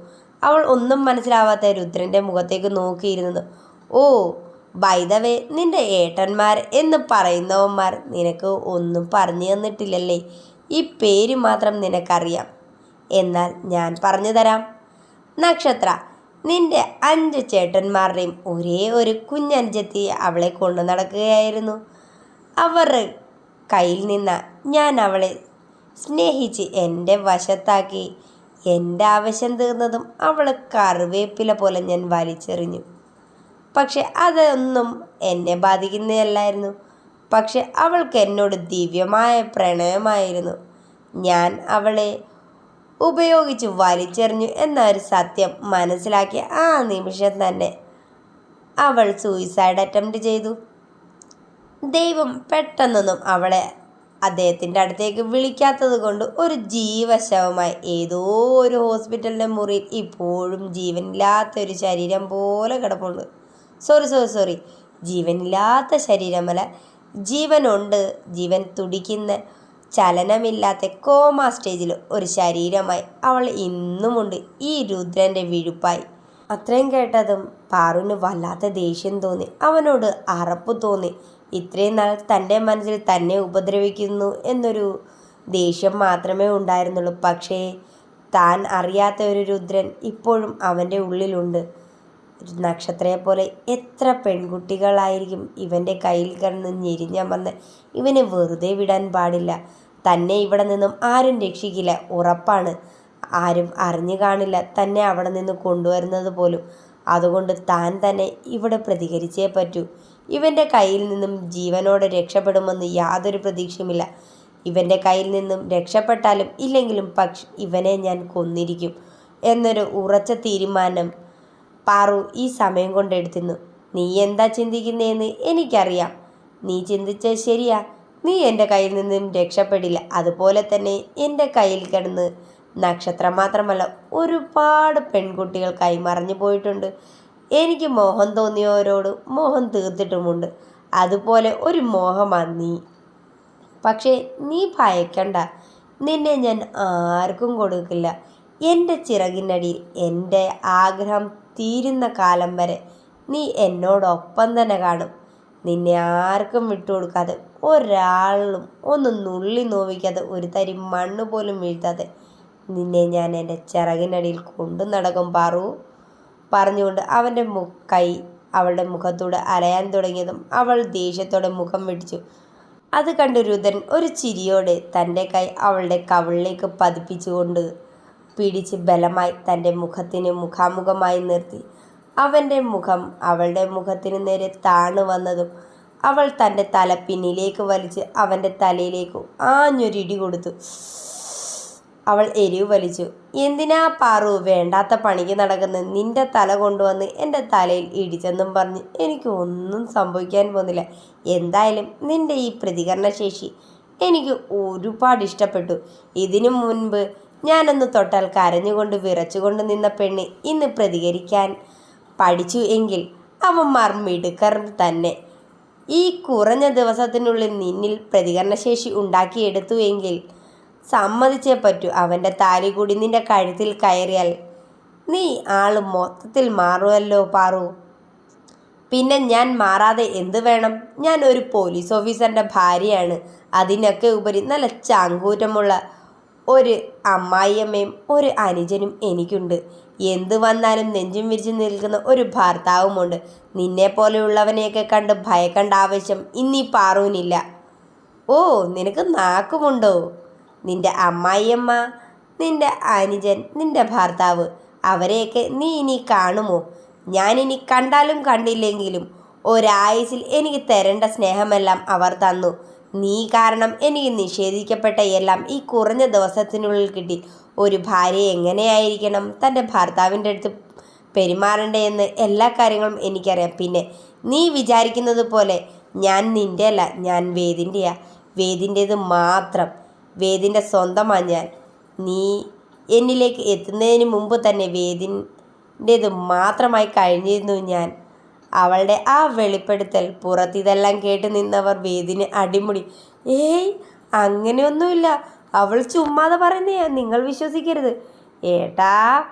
അവൾ ഒന്നും മനസ്സിലാവാത്ത രുദ്രന്റെ മുഖത്തേക്ക് നോക്കിയിരുന്നത്. ഓ ബൈദവേ നിന്റെ ഏട്ടന്മാർ എന്ന് പറയുന്നവന്മാർ നിനക്ക് ഒന്നും പറഞ്ഞു തന്നിട്ടില്ലല്ലേ? ഈ പേര് മാത്രം നിനക്കറിയാം. എന്നാൽ ഞാൻ പറഞ്ഞു തരാം. നക്ഷത്ര നിന്റെ അഞ്ച് ചേട്ടന്മാരുടെയും ഒരേ ഒരു കുഞ്ഞഞ്ചെത്തി അവളെ കൊണ്ടു നടക്കുകയായിരുന്നു. അവരുടെ കയ്യിൽ നിന്ന് ഞാൻ അവളെ സ്നേഹിച്ച് എന്റെ വശത്താക്കി. എന്റെ ആവശ്യം തീർന്നതും അവൾ കറിവേപ്പില പോലെ ഞാൻ വലിച്ചെറിഞ്ഞു. പക്ഷെ അതൊന്നും എന്നെ ബാധിക്കുന്നതല്ലായിരുന്നു. പക്ഷെ അവൾക്ക് എന്നോട് ദിവ്യമായ പ്രണയമായിരുന്നു. ഞാൻ അവളെ ഉപയോഗിച്ച് വലിച്ചെറിഞ്ഞു എന്ന ഒരു സത്യം മനസ്സിലാക്കിയ ആ നിമിഷം തന്നെ അവൾ സൂയിസൈഡ് അറ്റംപ്റ്റ് ചെയ്തു. ദൈവം പെട്ടെന്നൊന്നും അവളെ അദ്ദേഹത്തിന്റെ അടുത്തേക്ക് വിളിക്കാത്തത് കൊണ്ട് ഒരു ജീവശവമായി ഏതോ ഒരു ഹോസ്പിറ്റലിന്റെ മുറിയിൽ ഇപ്പോഴും ജീവനില്ലാത്ത ഒരു ശരീരം പോലെ കിടപ്പുണ്ട്. സോറി സോറി സോറി ജീവനില്ലാത്ത ശരീരമല്ല ജീവനുണ്ട്. ജീവൻ തുടിക്കുന്ന ചലനമില്ലാത്ത കോമ സ്റ്റേജിൽ ഒരു ശരീരമായി അവൾ ഇന്നുമുണ്ട് ഈ രുദ്രന്റെ വിഴുപ്പായി. അത്രയും കേട്ടതും പാറുവിന് വല്ലാത്ത ദേഷ്യം തോന്നി. അവനോട് അറപ്പ് തോന്നി. ഇത്രയും നാൾ തന്റെ മനസ്സിൽ തന്നെ ഉപദ്രവിക്കുന്നു എന്നൊരു ദേഷ്യം മാത്രമേ ഉണ്ടായിരുന്നുള്ളൂ. പക്ഷേ താൻ അറിയാത്ത ഒരു രുദ്രൻ ഇപ്പോഴും അവന്റെ ഉള്ളിലുണ്ട്. നക്ഷത്രയെ പോലെ എത്ര പെൺകുട്ടികളായിരിക്കും ഇവന്റെ കയ്യിൽ കിടന്ന് ഞെരിഞ്ഞമർന്ന് ഇവനെ വെറുതെ വിടാൻ പാടില്ല. തന്നെ ഇവിടെ നിന്നും ആരും രക്ഷിക്കില്ല. ഉറപ്പാണ്. ആരും അറിഞ്ഞു കാണില്ല. തന്നെ അവിടെ നിന്ന് കൊണ്ടുവരുന്നത് പോലും. അതുകൊണ്ട് താൻ തന്നെ ഇവിടെ പ്രതികരിച്ചേ പറ്റൂ. ഇവന്റെ കയ്യിൽ നിന്നും ജീവനോടെ രക്ഷപ്പെടുമെന്ന് യാതൊരു പ്രതീക്ഷയുമില്ല. ഇവന്റെ കയ്യിൽ നിന്നും രക്ഷപ്പെട്ടാലും ഇല്ലെങ്കിലും പക്ഷ് ഇവനെ ഞാൻ കൊന്നിരിക്കും. എന്നൊരു ഉറച്ച തീരുമാനം പാറു ഈ സമയം കൊണ്ടെടുത്തിരുന്നു. നീ എന്താ ചിന്തിക്കുന്നതെന്ന് എനിക്കറിയാം. നീ ചിന്തിച്ച ശരിയാ. നീ എന്റെ കയ്യിൽ നിന്നും രക്ഷപ്പെടില്ല. അതുപോലെ തന്നെ എന്റെ കയ്യിൽ കിടന്ന് നക്ഷത്രം മാത്രമല്ല ഒരുപാട് പെൺകുട്ടികൾ കൈമറിഞ്ഞു പോയിട്ടുണ്ട്. എനിക്ക് മോഹം തോന്നിയവരോട് മോഹം തീർത്തിട്ടുമുണ്ട്. അതുപോലെ ഒരു മോഹമാണ് നീ. പക്ഷേ നീ ഭയക്കണ്ട. നിന്നെ ഞാൻ ആർക്കും കൊടുക്കില്ല. എന്റെ ചിറകിനടിയിൽ എന്റെ ആഗ്രഹം തീരുന്ന കാലം വരെ നീ എന്നോടൊപ്പം തന്നെ കാണും. നിന്നെ ആർക്കും വിട്ടുകൊടുക്കാതെ ഒരാളും ഒന്ന് നുള്ളി നോവിക്കാതെ ഒരു തരി മണ്ണ് പോലും വീഴ്ത്താതെ നിന്നെ ഞാൻ എന്റെ ചിറകിനടിയിൽ കൊണ്ടു നടക്കും പാറു. പറഞ്ഞുകൊണ്ട് അവന്റെ കൈ അവളുടെ മുഖത്തൂടെ അലയാൻ തുടങ്ങിയതും അവൾ ദേഷ്യത്തോടെ മുഖം വെടിച്ചു അത് കണ്ട് രുദ്രൻ ഒരു ചിരിയോടെ തന്റെ കൈ അവളുടെ കവിളിലേക്ക് പതിപ്പിച്ചുകൊണ്ട് പിടിച്ച് ബലമായി തന്റെ മുഖത്തിന് മുഖാമുഖമായി നിർത്തി. അവന്റെ മുഖം അവളുടെ മുഖത്തിന് നേരെ താണു വന്നതും അവൾ തന്റെ തല പിന്നിലേക്ക് വലിച്ച് അവന്റെ തലയിലേക്ക് ആഞ്ഞൊരിടി കൊടുത്തു. അവൾ എരിവ് വലിച്ചു. എന്തിനാ പാറു വേണ്ടാത്ത പണിക്ക് നടക്കുന്ന? നിന്റെ തല കൊണ്ടുവന്ന് എന്റെ തലയിൽ ഇടിച്ചെന്നും പറഞ്ഞ് എനിക്ക് ഒന്നും സംഭവിക്കാൻ പോകുന്നില്ല. എന്തായാലും നിന്റെ ഈ പ്രതികരണശേഷി എനിക്ക് ഒരുപാട് ഇഷ്ടപ്പെട്ടു. ഇതിനു മുൻപ് ഞാനൊന്ന് തൊട്ടാൽ കരഞ്ഞുകൊണ്ട് വിറച്ചുകൊണ്ട് നിന്ന പെണ്ണ് ഇന്ന് പ്രതികരിക്കാൻ പഠിച്ചു എങ്കിൽ അവന്മാർ മിടുക്കർ തന്നെ. ഈ കുറഞ്ഞ ദിവസത്തിനുള്ളിൽ നിന്നിൽ പ്രതികരണശേഷി ഉണ്ടാക്കിയെടുത്തു എങ്കിൽ സമ്മതിച്ചേ പറ്റൂ. അവന്റെ താലി കൂടി നിന്റെ കഴുത്തിൽ കയറിയാൽ നീ ആൾ മൊത്തത്തിൽ മാറുമല്ലോ പാറു. പിന്നെ ഞാൻ മാറാതെ എന്ത് വേണം? ഞാൻ ഒരു പോലീസ് ഓഫീസറിന്റെ ഭാര്യയാണ്. അതിനൊക്കെ ഉപരി നല്ല ചങ്കൂറ്റമുള്ള ഒരു അമ്മായിയമ്മയും ഒരു അനുജനും എനിക്കുണ്ട്. എന്തു വന്നാലും നെഞ്ചും വിരിച്ചു നിൽക്കുന്ന ഒരു ഭർത്താവുമുണ്ട്. നിന്നെ പോലെയുള്ളവനെയൊക്കെ കണ്ട് ഭയക്കേണ്ട ആവശ്യം ഇന്നീ പാറൂനില്ല ഓ നിനക്ക് നാക്കുമുണ്ടോ? നിന്റെ അമ്മായിയമ്മ നിന്റെ അനുജൻ നിന്റെ ഭർത്താവ് അവരെയൊക്കെ നീ ഇനി കാണുമോ? ഞാനിനി കണ്ടാലും കണ്ടില്ലെങ്കിലും ഒരായുസിൽ എനിക്ക് തരേണ്ട സ്നേഹമെല്ലാം അവർ തന്നു. നീ കാരണം എനിക്ക് നിഷേധിക്കപ്പെട്ട എല്ലാം ഈ കുറഞ്ഞ ദിവസത്തിനുള്ളിൽ കിട്ടി. ഒരു ഭാര്യ എങ്ങനെയായിരിക്കണം? തന്റെ ഭർത്താവിന്റെ അടുത്ത് പെരുമാറണ്ടേയെന്ന് എല്ലാ കാര്യങ്ങളും എനിക്കറിയാം. പിന്നെ നീ വിചാരിക്കുന്നത് പോലെ ഞാൻ നിന്റെ അല്ല ഞാൻ വേദിന്റെയാ. വേദിന്റേത് മാത്രം. വേദിന്റെ സ്വന്തമാണ് ഞാൻ. നീ എന്നിലേക്ക് എത്തുന്നതിന് മുമ്പ് തന്നെ വേദിന്റേത് മാത്രമായി കഴിഞ്ഞിരുന്നു ഞാൻ. അവളുടെ ആ വെളിപ്പെടുത്തൽ പുറത്തിതെല്ലാം കേട്ട് നിന്നവർ വേദിന് അടിമുടി. ഏയ് അങ്ങനെയൊന്നുമില്ല. അവൾ ചുമ്മാതെ പറയുന്നയാ. നിങ്ങൾ വിശ്വസിക്കരുത്. ഏട്ടാ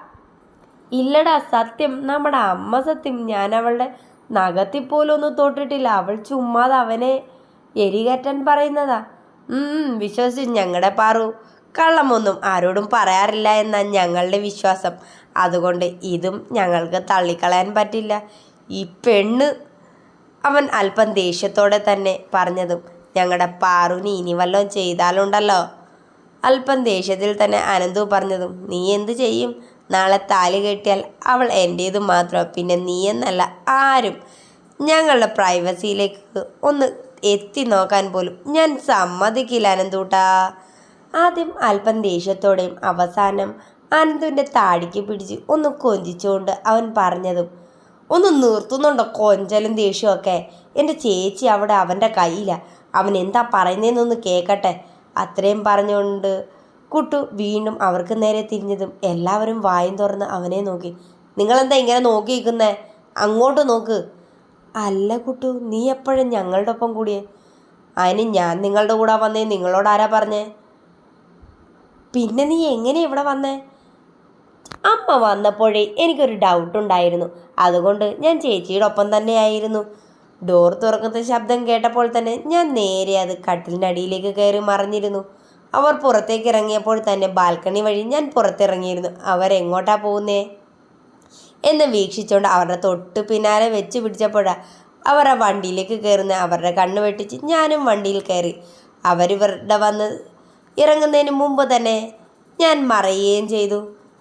ഇല്ലടാ സത്യം. നമ്മുടെ അമ്മ സത്യം. ഞാൻ അവളുടെ നഖത്തിൽ പോലും ഒന്നും തൊട്ടിട്ടില്ല. അവൾ ചുമ്മാതെ അവനെ എരികറ്റാൻ പറയുന്നതാ. വിശ്വസിച്ചു ഞങ്ങളുടെ പാറു. കള്ളമൊന്നും ആരോടും പറയാറില്ല എന്നാണ് ഞങ്ങളുടെ വിശ്വാസം. അതുകൊണ്ട് ഇതും ഞങ്ങൾക്ക് തള്ളിക്കളയാൻ പറ്റില്ല. ഈ പെണ്ണ് അവൻ അല്പം ദേഷ്യത്തോടെ തന്നെ പറഞ്ഞതും ഞങ്ങളുടെ പാറുവിന് ഇനി വല്ലതും ചെയ്താലുണ്ടല്ലോ. അല്പം ദേഷ്യത്തിൽ തന്നെ അനന്തു പറഞ്ഞതും നീ എന്തു ചെയ്യും? നാളെ താലി കെട്ടിയാൽ അവൾ എന്റേത് മാത്രം. പിന്നെ നീ എന്നല്ല ആരും. ഞങ്ങളുടെ പ്രൈവസിയിലേക്ക് ഒന്ന് എത്തി നോക്കാൻ പോലും ഞാൻ സമ്മതിക്കില്ല അനന്തൂട്ടാ. ആദ്യം അല്പം ദേഷ്യത്തോടെയും അവസാനം അനന്തുവിന്റെ താടിക്ക് പിടിച്ച് ഒന്ന് കൊഞ്ചിച്ചുകൊണ്ട് അവൻ പറഞ്ഞതും ഒന്ന് നിർത്തുന്നുണ്ടോ കൊഞ്ചലും ദേഷ്യമൊക്കെ? എന്റെ ചേച്ചി അവിടെ അവന്റെ കയ്യിലാണ് അവൻ എന്താ പറയുന്നതെന്നൊന്ന് കേൾക്കട്ടെ അത്രയും പറഞ്ഞുകൊണ്ട് കുട്ടു വീണ്ടും അവർക്ക് നേരെ തിരിഞ്ഞതും എല്ലാവരും വായും തുറന്ന് അവനെ നോക്കി. നിങ്ങളെന്താ ഇങ്ങനെ നോക്കി നിൽക്കുന്നേ അങ്ങോട്ട് നോക്ക്. അല്ല കുട്ടു നീ എപ്പോഴും ഞങ്ങളുടെ ഒപ്പം കൂടിയേ? അതിന് ഞാൻ നിങ്ങളുടെ കൂടെ വന്നേ. നിങ്ങളോട് ആരാ പറഞ്ഞേ? പിന്നെ നീ എങ്ങനെ ഇവിടെ വന്നേ? അമ്മ വന്നപ്പോഴേ എനിക്കൊരു ഡൗട്ട് ഉണ്ടായിരുന്നു. അതുകൊണ്ട് ഞാൻ ചേച്ചിയുടെ ഒപ്പം തന്നെയായിരുന്നു. ഡോർ തുറക്കുന്ന ശബ്ദം കേട്ടപ്പോൾ തന്നെ ഞാൻ നേരെ അത് കട്ടിലിനടിയിലേക്ക് കയറി മറിഞ്ഞിരുന്നു. അവർ പുറത്തേക്ക് ഇറങ്ങിയപ്പോൾ തന്നെ ബാൽക്കണി വഴി ഞാൻ പുറത്തിറങ്ങിയിരുന്നു. അവരെങ്ങോട്ടാ പോകുന്നേ? എന്ന് വീക്ഷിച്ചുകൊണ്ട് അവരുടെ തൊട്ട് പിന്നാലെ വെച്ച് പിടിച്ചപ്പോഴാ അവർ ആ വണ്ടിയിലേക്ക് കയറുന്ന അവരുടെ കണ്ണ് വെട്ടിച്ച് ഞാനും വണ്ടിയിൽ കയറി. അവരിവരുടെ വന്ന് ഇറങ്ങുന്നതിന് മുമ്പ് തന്നെ ഞാൻ മറയുകയും ചെയ്തു.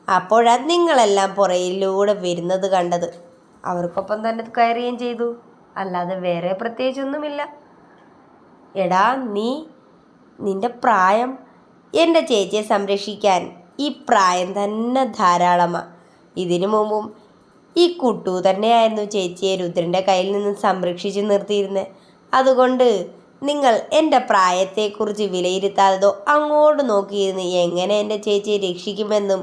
അപ്പോഴാ നിങ്ങളെല്ലാം പുറയിലൂടെ വരുന്നത് കണ്ടത്. അവർക്കൊപ്പം തന്നെ കയറുകയും ചെയ്തു. അല്ലാതെ വേറെ പ്രത്യേകിച്ചൊന്നുമില്ല. എടാ നീ നിന്റെ പ്രായം എന്റെ ചേച്ചിയെ സംരക്ഷിക്കാൻ ഈ പ്രായം തന്നെ ധാരാളമാണ് ഇതിനു മുമ്പും ഈ കുട്ടു തന്നെയായിരുന്നു ചേച്ചിയെ രുദ്രന്റെ കയ്യിൽ നിന്ന് സംരക്ഷിച്ചു നിർത്തിയിരുന്നത് അതുകൊണ്ട് നിങ്ങൾ എന്റെ പ്രായത്തെക്കുറിച്ച് വിലയിരുത്താതതോ അങ്ങോട്ട് നോക്കിയിരുന്ന് എങ്ങനെ എന്റെ ചേച്ചിയെ രക്ഷിക്കുമെന്നും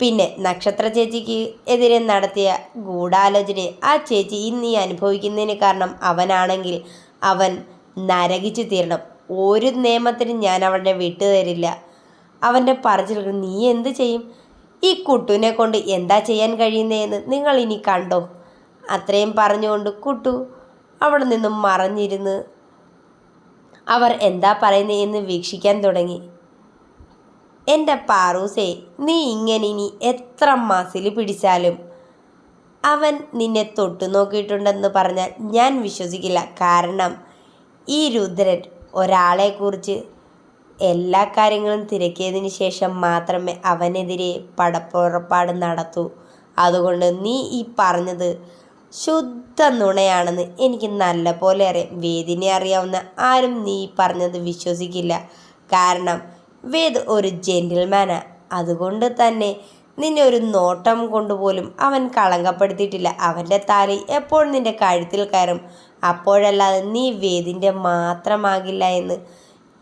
പിന്നെ നക്ഷത്ര ചേച്ചിക്ക് എതിരെ നടത്തിയ ഗൂഢാലോചന ആ ചേച്ചി ഇന്ന് ഈ അനുഭവിക്കുന്നതിന് കാരണം അവനാണെങ്കിൽ അവൻ നരകിച്ചു തീരണം. ഒരു നിയമത്തിനും ഞാൻ അവനെ വിട്ടുതരില്ല അവന്റെ പറച്ചിൽ നീ എന്ത് ചെയ്യും? ഈ കുട്ടുവിനെ കൊണ്ട് എന്താ ചെയ്യാൻ കഴിയുന്നതെന്ന് നിങ്ങൾ ഇനി കണ്ടോ? അത്രയും പറഞ്ഞുകൊണ്ട് കുട്ടു അവിടെ നിന്നും മറഞ്ഞിരുന്ന് അവർ എന്താ പറയുന്നത് എന്ന് വീക്ഷിക്കാൻ തുടങ്ങി. എന്റെ പാറൂസേ നീ ഇങ്ങനെ ഇനി എത്ര മാസിൽ പിടിച്ചാലും? അവൻ നിന്നെ തൊട്ടു നോക്കിയിട്ടുണ്ടെന്ന് പറഞ്ഞാൽ ഞാൻ വിശ്വസിക്കില്ല. കാരണം ഈ രുദ്രൻ ഒരാളെക്കുറിച്ച് എല്ലാ കാര്യങ്ങളും തിരക്കിയതിന് ശേഷം മാത്രമേ അവനെതിരെ പടപ്പുറപ്പാട് നടത്തൂ. അതുകൊണ്ട് നീ ഈ പറഞ്ഞത് ശുദ്ധ നുണയാണെന്ന് എനിക്ക് നല്ല പോലെ അറിയാം. വേദിനെ അറിയാവുന്ന ആരും നീ പറഞ്ഞത് വിശ്വസിക്കില്ല. കാരണം വേദ് ഒരു ജെന്റിൽമാനാ അതുകൊണ്ട് തന്നെ നിന്നെ ഒരു നോട്ടം കൊണ്ടുപോലും അവൻ കളങ്കപ്പെടുത്തിയിട്ടില്ല. അവന്റെ താലി എപ്പോൾ നിന്റെ കഴുത്തിൽ കയറും? അപ്പോഴല്ലാതെ നീ വേദിന്റെ മാത്രമാകില്ല എന്ന്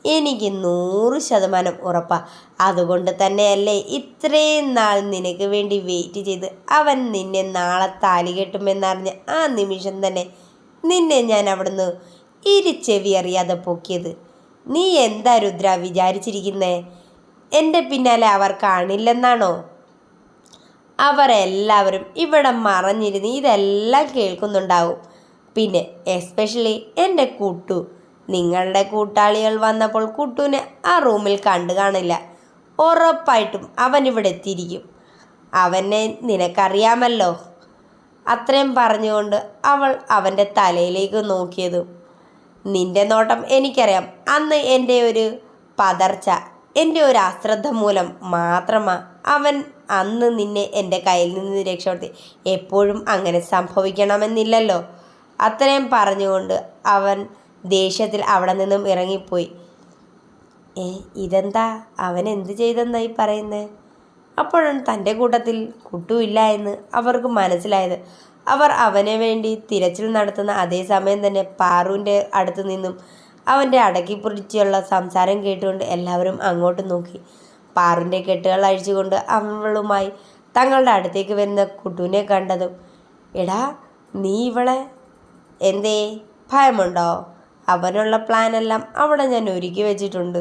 എനിക്ക് നൂറ് ശതമാനം ഉറപ്പാ. അതുകൊണ്ട് തന്നെയല്ലേ ഇത്രയും നാൾ നിനക്ക് വേണ്ടി വെയിറ്റ് ചെയ്ത് അവൻ നിന്നെ നാളെ താലി കെട്ടുമെന്നറിഞ്ഞ ആ നിമിഷം തന്നെ നിന്നെ ഞാൻ അവിടുന്ന് ഇരിച്ചെവി അറിയാതെ പൊക്കിയത്. നീ എന്താ രുദ്ര വിചാരിച്ചിരിക്കുന്നേ? എന്റെ പിന്നാലെ അവർ കാണില്ലെന്നാണോ? അവരെല്ലാവരും ഇവിടെ മറഞ്ഞിരുന്ന് ഇതെല്ലാം കേൾക്കുന്നുണ്ടാവും. പിന്നെ എസ്പെഷ്യലി എന്റെ കുട്ടു. നിങ്ങളുടെ കൂട്ടാളികൾ വന്നപ്പോൾ കുട്ടുവിനെ ആ റൂമിൽ കണ്ടു കാണില്ല. ഉറപ്പായിട്ടും അവൻ ഇവിടെ എത്തിയിരിക്കും. അവനെ നിനക്കറിയാമല്ലോ? അത്രയും പറഞ്ഞുകൊണ്ട് അവൾ അവന്റെ തലയിലേക്ക് നോക്കിയതും നിന്റെ നോട്ടം എനിക്കറിയാം. അന്ന് എന്റെ ഒരു പതർച്ച എന്റെ ഒരു അശ്രദ്ധ മൂലം മാത്രമാ അവൻ അന്ന് നിന്നെ എന്റെ കയ്യിൽ നിന്ന് രക്ഷപ്പെടുത്തി. എപ്പോഴും അങ്ങനെ സംഭവിക്കണമെന്നില്ലല്ലോ. അത്രയും പറഞ്ഞുകൊണ്ട് അവൻ ദേഷ്യത്തിൽ അവിടെ നിന്നും ഇറങ്ങിപ്പോയി. ഏ ഇതെന്താ? അവൻ എന്ത് ചെയ്തെന്നായി പറയുന്നത് അപ്പോഴാണ് തന്റെ കൂട്ടത്തിൽ കുട്ടുമില്ല എന്ന് അവർക്ക് മനസ്സിലായത്. അവർ അവനെ വേണ്ടി തിരച്ചിൽ നടത്തുന്ന അതേ സമയം തന്നെ പാറുവിന്റെ അടുത്ത് നിന്നും അവന്റെ അടക്കിപ്പൊടിച്ചുള്ള സംസാരം കേട്ടുകൊണ്ട് എല്ലാവരും അങ്ങോട്ട് നോക്കി. പാറുവിന്റെ കെട്ടുകൾ അഴിച്ചുകൊണ്ട് അവളുമായി തങ്ങളുടെ അടുത്തേക്ക് വരുന്ന കുട്ടുവിനെ കണ്ടതും എടാ നീ ഇവളെ എന്തേ? ഭയമുണ്ടോ? അവനുള്ള പ്ലാനെല്ലാം അവിടെ ഞാൻ ഒരുക്കി വെച്ചിട്ടുണ്ട്.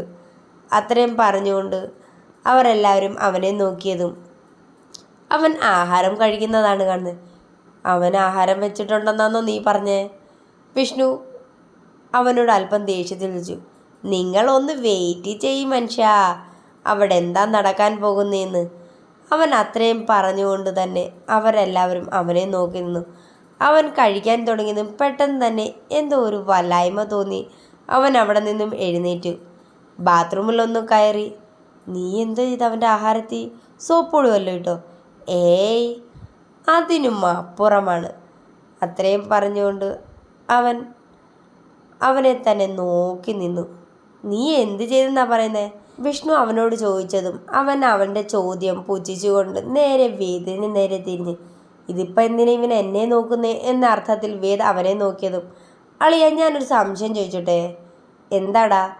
അത്രയും പറഞ്ഞുകൊണ്ട് അവരെല്ലാവരും അവനെ നോക്കിയതും അവൻ ആഹാരം കഴിക്കുന്നതാണ് കാണുന്നത് അവൻ ആഹാരം വെച്ചിട്ടുണ്ടെന്നാന്നോ നീ പറഞ്ഞേ? വിഷ്ണു അവനോട് അല്പം ദേഷ്യത്തിൽ വിളിച്ചു. നിങ്ങളൊന്ന് വെയിറ്റ് ചെയ്യും മനുഷ്യ. അവിടെ എന്താ നടക്കാൻ പോകുന്നേന്ന്. അവൻ അത്രയും പറഞ്ഞുകൊണ്ട് തന്നെ അവരെല്ലാവരും അവനെ നോക്കി നിന്നു. അവൻ കഴിക്കാൻ തുടങ്ങിയതും പെട്ടെന്ന് തന്നെ എന്തോ ഒരു വല്ലായ്മ തോന്നി. അവൻ അവിടെ നിന്നും എഴുന്നേറ്റു. ബാത്റൂമിലൊന്ന് കയറി. നീ എന്തോ ചെയ്ത് അവന്റെ ആഹാരത്തിൽ? സോപ്പിടുമല്ലോ കേട്ടോ ഏയ് അതിനും അപ്പുറമാണ്. അത്രയും പറഞ്ഞുകൊണ്ട് അവൻ അവനെ തന്നെ നോക്കി നിന്നു. നീ എന്ത് ചെയ്തെന്നാ പറയുന്നേ? വിഷ്ണു അവനോട് ചോദിച്ചതും അവൻ അവന്റെ ചോദ്യം പുച്ഛിച്ചുകൊണ്ട് നേരെ വേദിന് നേരെ തിരിഞ്ഞ്. ഇതിപ്പോൾ എന്തിനാ ഇവൻ എന്നെ നോക്കുന്നേ? എന്ന അർത്ഥത്തിൽ വേദ അവനെ നോക്കിയതും അളിയ ഞാനൊരു സംശയം ചോദിച്ചോട്ടെ? എന്താടാ?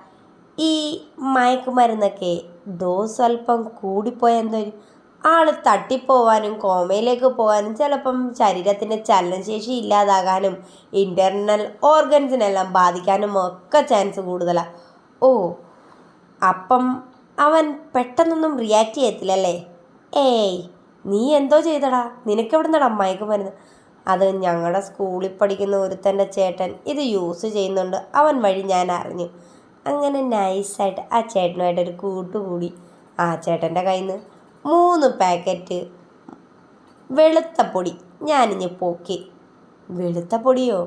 ഈ മയക്കുമരുന്നൊക്കെ ഡോസ് അല്പം കൂടിപ്പോയ എന്തോ ആൾ തട്ടിപ്പോവാനും കോമയിലേക്ക് പോകാനും ചിലപ്പം ശരീരത്തിന്റെ ചലനശേഷി ഇല്ലാതാകാനും ഇന്റർണൽ ഓർഗൻസിനെല്ലാം ബാധിക്കാനും ഒക്കെ ചാൻസ് കൂടുതലാണ് ഓ അപ്പം അവൻ പെട്ടെന്നൊന്നും റിയാക്റ്റ് ചെയ്യത്തില്ലല്ലേ? ഏയ് നീ എന്തോ ചെയ്തടാ? നിനക്കെവിടെ നിന്നടാ വരുന്നത് അത് ഞങ്ങളുടെ സ്കൂളിൽ പഠിക്കുന്ന ഒരുത്തന്റെ ചേട്ടൻ ഇത് യൂസ് ചെയ്യുന്നുണ്ട്. അവൻ വഴി ഞാൻ അറിഞ്ഞു. അങ്ങനെ നൈസായിട്ട് ആ ചേട്ടനുമായിട്ടൊരു കൂട്ടുകൂടി. ആ ചേട്ടന്റെ കയ്യിൽ നിന്ന് മൂന്ന് പാക്കറ്റ് വെളുത്ത പൊടി ഞാനിഞ്ഞ് പോക്കി. വെളുത്ത പൊടിയോ?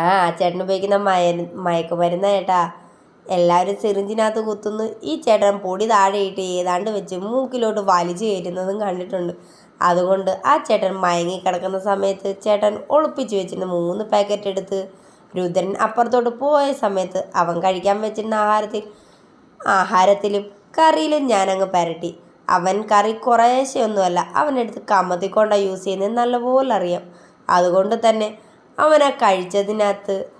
ആ ചേട്ടൻ ഉപയോഗിക്കുന്ന മയ മയക്കുമരുന്ന ചേട്ടാ. എല്ലാവരും സിറിഞ്ചിനകത്ത് കുത്തുന്നു. ഈ ചേട്ടൻ പൊടി താഴെയിട്ട് ഏതാണ്ട് വെച്ച് മൂക്കിലോട്ട് വലിച്ചു കയറ്റുന്നതും കണ്ടിട്ടുണ്ട്. അതുകൊണ്ട് ആ ചേട്ടൻ മയങ്ങി കിടക്കുന്ന സമയത്ത് ചേട്ടൻ ഒളിപ്പിച്ച് വെച്ചിരുന്ന മൂന്ന് പാക്കറ്റ് എടുത്ത് രുദ്രൻ അപ്പുറത്തോട്ട് പോയ സമയത്ത് അവൻ കഴിക്കാൻ വെച്ചിരുന്ന ആഹാരത്തിൽ ആഹാരത്തിലും കറിയിലും ഞാനങ്ങ് പുരട്ടി. അവൻ കറി കുറേശ്ശെയൊന്നുമല്ല. അവനെടുത്ത് കമ്മത്തിക്കൊണ്ടാണ് യൂസ് ചെയ്യുന്നത് നല്ലപോലെ അറിയാം. അതുകൊണ്ട് തന്നെ അവനെ കഴിച്ചതിനകത്ത്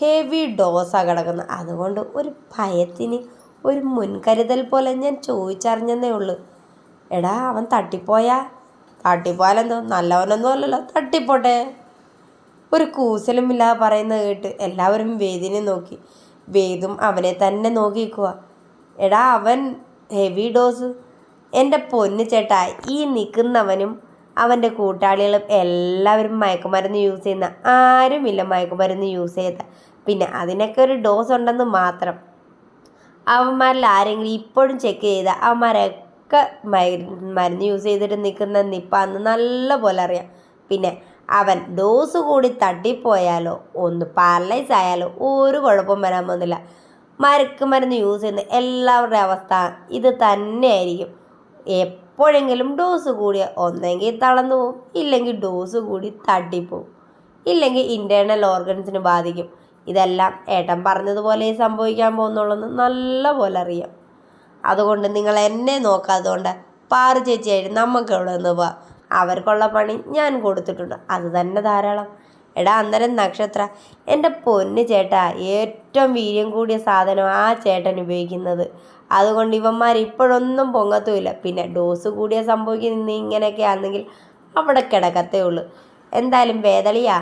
ഹെവി ഡോസാണ് കിടക്കുന്നത്. അതുകൊണ്ട് ഒരു ഭയത്തിന് ഒരു മുൻകരുതൽ പോലെ ഞാൻ ചോദിച്ചറിഞ്ഞതേ ഉള്ളൂ. എടാ അവൻ തട്ടിപ്പോയാ? തട്ടിപ്പോയാലെന്തോ? നല്ലവനൊന്നും അല്ലല്ലോ. തട്ടിപ്പോട്ടെ. ഒരു കൂസലും ഇല്ലാതെ പറയുന്നത് കേട്ട് എല്ലാവരും വേദിനെ നോക്കി. വേദും അവനെ തന്നെ നോക്കിക്കുക എടാ അവൻ ഹെവി ഡോസ് എന്റെ പൊന്നു ചേട്ടാ ഈ നിൽക്കുന്നവനും അവന്റെ കൂട്ടാളികളും എല്ലാവരും മയക്കുമരുന്ന് യൂസ് ചെയ്യുന്ന ആരുമില്ല മയക്കുമരുന്ന് യൂസ് ചെയ്ത. പിന്നെ അതിനൊക്കെ ഒരു ഡോസ് ഉണ്ടെന്ന് മാത്രം. അവന്മാരിൽ ആരെങ്കിലും ഇപ്പോഴും ചെക്ക് ചെയ്ത അവന്മാരൊക്കെ മരുന്ന് യൂസ് ചെയ്തിട്ട് നിൽക്കുന്ന നിപ്പാന്ന് നല്ല പോലെ അറിയാം. പിന്നെ അവൻ ഡോസ് കൂടി തട്ടിപ്പോയാലോ ഒന്ന് പാരലൈസ് ആയാലോ ഒരു കുഴപ്പം വരാൻ പോകുന്നില്ല. മരക്ക് മരുന്ന് യൂസ് ചെയ്യുന്ന എല്ലാവരുടെ അവസ്ഥ ഇത് തന്നെയായിരിക്കും. എപ്പോഴെങ്കിലും ഡോസ് കൂടിയ ഒന്നെങ്കിൽ തളർന്നു പോവും ഇല്ലെങ്കിൽ ഡോസ് കൂടി തട്ടിപ്പോവും ഇല്ലെങ്കിൽ ഇന്റേർണൽ ഓർഗൻസിന് ബാധിക്കും. ഇതെല്ലാം ഏട്ടൻ പറഞ്ഞതുപോലെ സംഭവിക്കാൻ പോകുന്നുള്ളെന്ന് നല്ല പോലെ അറിയാം. അതുകൊണ്ട് നിങ്ങൾ എന്നെ നോക്കാത്തതുകൊണ്ട് പാറു ചേച്ചിയായിട്ട് നമുക്ക് ഇവിടെ നിന്ന് പോവാം. അവർക്കുള്ള പണി ഞാൻ കൊടുത്തിട്ടുണ്ട്. അത് തന്നെ ധാരാളം. എടാ അന്നേരം നക്ഷത്ര. എന്റെ പൊന്ന് ചേട്ടാ ഏറ്റവും വീര്യം കൂടിയ സാധനം ആ ചേട്ടൻ ഉപയോഗിക്കുന്നത്. അതുകൊണ്ട് ഇവന്മാർ ഇപ്പോഴൊന്നും പൊങ്ങത്തുമില്ല. പിന്നെ ഡോസ് കൂടിയ സംഭവിക്കുന്ന ഇങ്ങനെയൊക്കെ ആണെങ്കിൽ അവിടെ കിടക്കത്തേ ഉള്ളൂ. എന്തായാലും വേദളിയാ.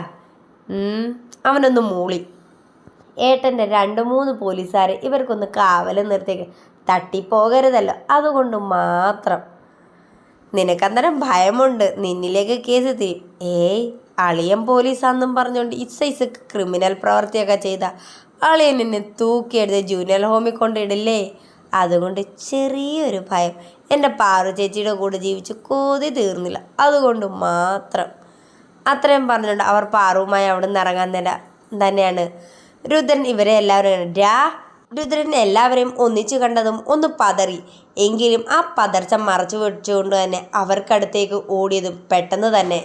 അവനൊന്ന് മൂളി. ഏട്ടന്റെ രണ്ട് മൂന്ന് പോലീസുകാർ ഇവർക്കൊന്ന് കാവൽ നിർത്തിയേക്ക്. തട്ടിപ്പോകരുതല്ലോ. അതുകൊണ്ട് മാത്രം. നിനക്കന്നേരം ഭയമുണ്ട്. നിന്നിലേക്ക് കേസ് തിരിയും ഏയ് അളിയൻ പോലീസാന്നും പറഞ്ഞുകൊണ്ട് ഈ സൈസ് ക്രിമിനൽ പ്രവൃത്തിയൊക്കെ ചെയ്ത അളിയൻ എന്നെ തൂക്കിയെടുത്ത് ജൂനിയർ ഹോമിൽ കൊണ്ടിടില്ലേ? അതുകൊണ്ട് ചെറിയൊരു ഭയം. എന്റെ പാറു ചേച്ചിയുടെ കൂടെ ജീവിച്ച് കൊതി തീർന്നില്ല. അതുകൊണ്ട് മാത്രം. അത്രയും പറഞ്ഞുകൊണ്ട് അവർ പാറുവുമായി അവിടെ നിന്ന് ഇറങ്ങാൻ തന്നെ തന്നെയാണ്. രുദ്രൻ ഇവരെ എല്ലാവരും. രാ രുദ്രൻ എല്ലാവരെയും ഒന്നിച്ചു കണ്ടതും ഒന്ന് പതറി. എങ്കിലും ആ പതർച്ച മറച്ചു വെച്ചുകൊണ്ട് തന്നെ അവർക്കടുത്തേക്ക് ഓടിയതും പെട്ടെന്ന് തന്നെ.